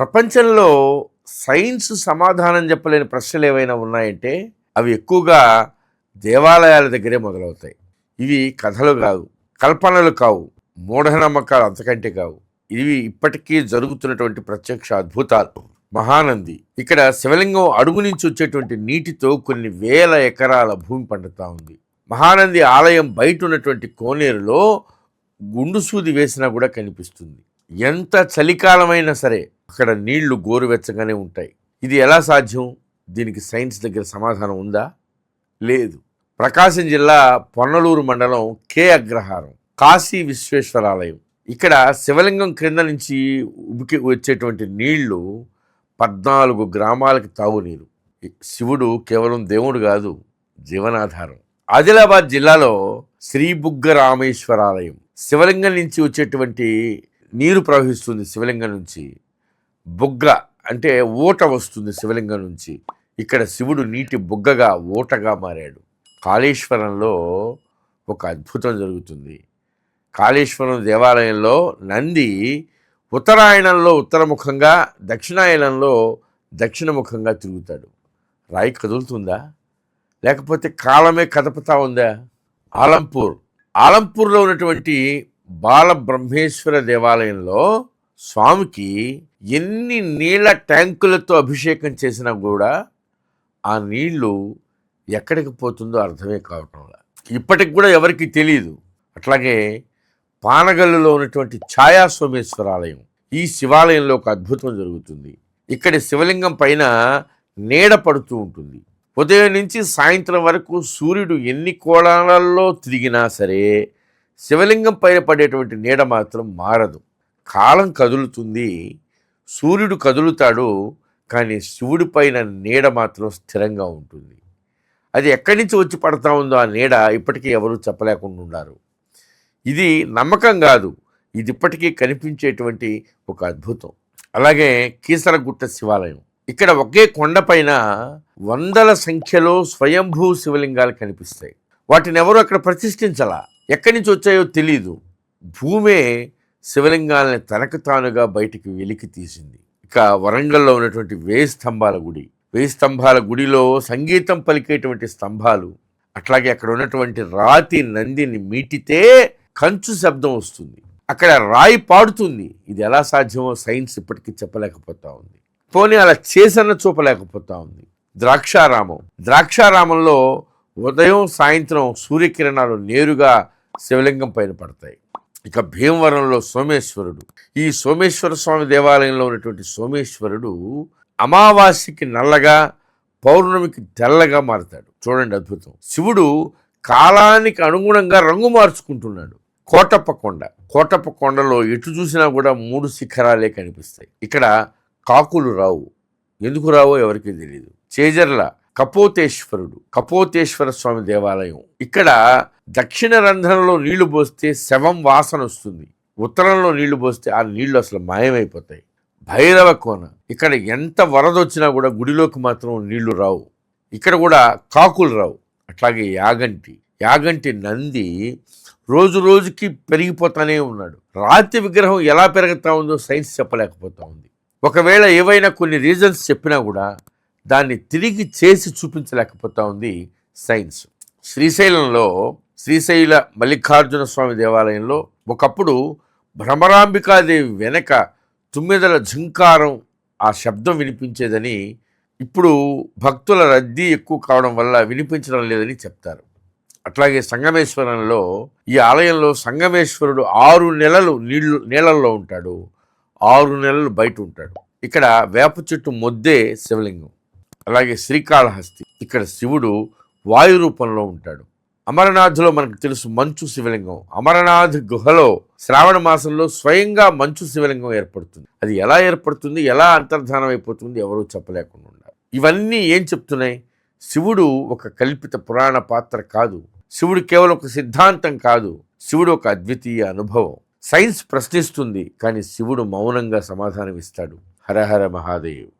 ప్రపంచంలో సైన్స్ సమాధానం చెప్పలేని ప్రశ్నలు ఏవైనా ఉన్నాయంటే అవి ఎక్కువగా దేవాలయాల దగ్గరే మొదలవుతాయి. ఇవి కథలు కావు కల్పనలు కావు మూఢనమ్మకాలు అంతకంటే కావు. ఇవి ఇప్పటికీ జరుగుతున్నటువంటి ప్రత్యక్ష అద్భుతాలు. మహానంది ఇక్కడ శివలింగం అడుగు నుంచి వచ్చేటువంటి నీటితో కొన్ని వేల ఎకరాల భూమి పండుతా ఉంది. మహానంది ఆలయం బయట ఉన్నటువంటి కోనేరులో గుండు సూది వేసినా కూడా కనిపిస్తుంది. ఎంత చలికాలమైనా సరే అక్కడ నీళ్ళు గోరువెచ్చగానే ఉంటాయి. ఇది ఎలా సాధ్యం? దీనికి సైన్స్ దగ్గర సమాధానం ఉందా? లేదు. ప్రకాశం జిల్లా పొన్నలూరు మండలం కే అగ్రహారం కాశీ విశ్వేశ్వరాలయం. ఇక్కడ శివలింగం క్రింద నుంచి ఉబికి వచ్చేటువంటి నీళ్ళు పద్నాలుగు గ్రామాలకు తాగునీరు. శివుడు కేవలం దేవుడు కాదు జీవనాధారం. ఆదిలాబాద్ జిల్లాలో శ్రీ బుగ్గ రామేశ్వరాలయం శివలింగం నుంచి వచ్చేటువంటి నీరు ప్రవహిస్తుంది శివలింగం నుంచి. బుగ్గ అంటే ఊట వస్తుంది శివలింగం నుంచి. ఇక్కడ శివుడు నీటి బుగ్గగా ఊటగా మారాడు. కాళేశ్వరంలో ఒక అద్భుతం జరుగుతుంది. కాళేశ్వరం దేవాలయంలో నంది ఉత్తరాయణంలో ఉత్తరముఖంగా దక్షిణాయనంలో దక్షిణముఖంగా తిరుగుతాడు. రాయి కదులుతుందా? లేకపోతే కాలమే కదపతా ఉందా? ఆలంపూర్. ఆలంపూర్లో ఉన్నటువంటి బాలబ్రహ్మేశ్వర దేవాలయంలో స్వామికి ఎన్ని నీళ్ళ ట్యాంకులతో అభిషేకం చేసినా కూడా ఆ నీళ్ళు ఎక్కడికి పోతుందో అర్థమే కావటం ఇప్పటికి కూడా ఎవరికి తెలియదు అట్లాగే పానగల్లులో ఉన్నటువంటి ఛాయా సోమేశ్వరాలయం ఈ శివాలయంలో ఒక అద్భుతం జరుగుతుంది. ఇక్కడి శివలింగం పైన నీడ పడుతూ ఉంటుంది. ఉదయం నుంచి సాయంత్రం వరకు సూర్యుడు ఎన్ని కోణాలలో తిరిగినా సరే శివలింగం పైన పడేటువంటి నీడ మాత్రం మారదు. కాలం కదులుతుంది సూర్యుడు కదులుతాడు కానీ శివుడి పైన నీడ మాత్రం స్థిరంగా ఉంటుంది. అది ఎక్కడి నుంచి వచ్చి పడతా ఉందో ఆ నీడ ఇప్పటికీ ఎవరూ చెప్పలేకుండా ఉన్నారు ఇది నమ్మకం కాదు ఇది ఇప్పటికీ కనిపించేటువంటి ఒక అద్భుతం. అలాగే కీసరగుట్ట శివాలయం. ఇక్కడ ఒకే కొండపైన వందల సంఖ్యలో స్వయంభూ శివలింగాలు కనిపిస్తాయి. వాటిని ఎవరు అక్కడ ప్రతిష్ఠించలా. ఎక్కడి నుంచి వచ్చాయో తెలియదు భూమే శివలింగాలని తనకు తానుగా బయటికి వెలికి తీసింది. ఇక వరంగల్లో ఉన్నటువంటి వేయి స్తంభాల గుడి. వేయి స్తంభాల గుడిలో సంగీతం పలికేటువంటి స్తంభాలు. అట్లాగే అక్కడ ఉన్నటువంటి రాతి నందిని మీటితే కంచు శబ్దం వస్తుంది. అక్కడ రాయి పాడుతుంది. ఇది ఎలా సాధ్యమో సైన్స్ ఇప్పటికీ చెప్పలేకపోతా ఉంది. పోనీ అలా చేసన్న చూపలేకపోతా ఉంది. ద్రాక్షారామం. ద్రాక్షారామంలో ఉదయం సాయంత్రం సూర్యకిరణాలు నేరుగా శివలింగం పైన పడతాయి. ఇక భీమవరంలో సోమేశ్వరుడు. ఈ సోమేశ్వర స్వామి దేవాలయంలో ఉన్నటువంటి సోమేశ్వరుడు అమావాస్యకి నల్లగా పౌర్ణమికి తెల్లగా మారుతాడు. చూడండి అద్భుతం. శివుడు కాలానికి అనుగుణంగా రంగు మార్చుకుంటున్నాడు. కోటప్ప కొండ. కోటప్ప కొండలో ఎటు చూసినా కూడా మూడు శిఖరాలే కనిపిస్తాయి. ఇక్కడ కాకులు రావు. ఎందుకు రావో ఎవరికీ తెలియదు చేజర్ల కపోతేశ్వరుడు కపోతేశ్వర స్వామి దేవాలయం. ఇక్కడ దక్షిణ రంధ్రంలో నీళ్ళు పోస్తే శవం వాసన వస్తుంది. ఉత్తరంలో నీళ్ళు పోస్తే ఆ నీళ్ళు అసలు మాయమైపోతాయి. భైరవ కోన ఇక్కడ ఎంత వరద వచ్చినా కూడా గుడిలోకి మాత్రం నీళ్ళు రావు. ఇక్కడ కూడా కాకులు రావు అట్లాగే యాగంటి. యాగంటి నంది రోజు రోజుకి పెరిగిపోతానే ఉన్నాడు. రాతి విగ్రహం ఎలా పెరుగుతా ఉందో సైన్స్ చెప్పలేకపోతా ఉంది. ఒకవేళ ఏవైనా కొన్ని రీజన్స్ చెప్పినా కూడా దాన్ని తిరిగి చేసి చూపించలేకపోతా ఉంది సైన్స్. శ్రీశైలంలో శ్రీశైల మల్లికార్జున స్వామి దేవాలయంలో ఒకప్పుడు భ్రమరాంబికాదేవి వెనక తుమ్మెదల ఝంకారం ఆ శబ్దం వినిపించేదని ఇప్పుడు భక్తుల రద్దీ ఎక్కువ కావడం వల్ల వినిపించడం లేదని చెప్తారు. అట్లాగే సంగమేశ్వరంలో ఈ ఆలయంలో సంగమేశ్వరుడు ఆరు నెలలు నీళ్ళు నీళ్ళల్లో ఉంటాడు. ఆరు నెలలు బయట ఉంటాడు. ఇక్కడ వేప చెట్టు మొద్దే శివలింగం. అలాగే శ్రీకాళహస్తి. ఇక్కడ శివుడు వాయు రూపంలో ఉంటాడు. అమరనాథ్లో మనకు తెలుసు మంచు శివలింగం. అమరనాథ్ గుహలో శ్రావణ మాసంలో స్వయంగా మంచు శివలింగం ఏర్పడుతుంది. అది ఎలా ఏర్పడుతుంది? ఎలా అంతర్ధానం అయిపోతుంది? ఎవరూ చెప్పలేకుండా ఉండాలి. ఇవన్నీ ఏం చెప్తున్నాయి? శివుడు ఒక కల్పిత పురాణ పాత్ర కాదు. శివుడు కేవలం ఒక సిద్ధాంతం కాదు. శివుడు ఒక అద్వితీయ అనుభవం. సైన్స్ ప్రశ్నిస్తుంది కానీ శివుడు మౌనంగా సమాధానం ఇస్తాడు. హరహర మహాదేవ్.